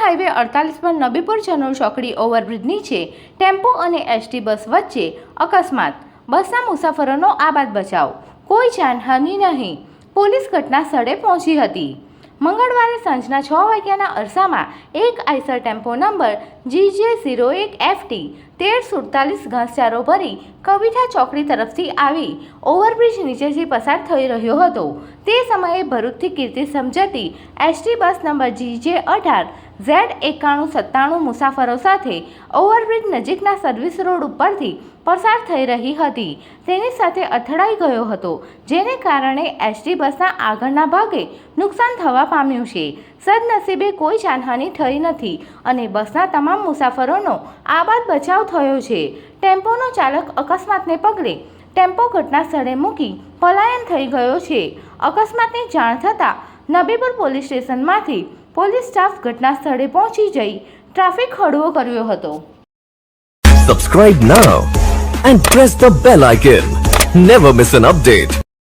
અડતાલીસ પર નબીપુર ચનોર ચોકડી ઓવરબ્રિજ નીચે ટેમ્પો અને એસટી બસ વચ્ચે અકસ્માત. બસના મુસાફરોનો આબાદ બચાવ. કોઈ જાનહાનિ નહીં. પોલીસ ઘટના સ્થળે પહોંચી હતી. મંગળવારે સાંજના છ વાગ્યાના અરસામાં એક Eicher tempo number GJ zero એક એફટી તેર સુડતાલીસ ઘાસચારો ભરી કવિઠા ચોકડી તરફથી આવી ઓવરબ્રિજ નીચેથી પસાર થઈ રહ્યો હતો. તે સમયે ભરૂચથી કીર્તિ સમજતી એસટી બસ નંબર જીજે અઢાર ઝેડ એકાણું સત્તાણું મુસાફરો સાથે ઓવરબ્રિજ નજીકના સર્વિસ રોડ ઉપરથી પસાર થઈ રહી હતી. તેની સાથે અથડાઈ ગયો હતો, જેને કારણે એસટી બસના આગળના ભાગે નુકસાન થવા પામ્યું છે. સદનસીબે કોઈ જાનહાનિ થઈ નથી અને બસના તમામ મુસાફરોનો આબાદ બચાવ થયો છે. ટેમ્પોનો ચાલક અકસ્માતને પગલે ટેમ્પો ઘટના સ્થળે મૂકી પલાયન થઈ ગયો છે. અકસ્માતની જાણ થતાં નબીપુર પોલીસ સ્ટેશનમાંથી પોલીસ સ્ટાફ ઘટના સ્થળે પહોંચી જઈ ટ્રાફિક હળવો કર્યો હતો Subscribe now and press the bell icon. Never miss an update.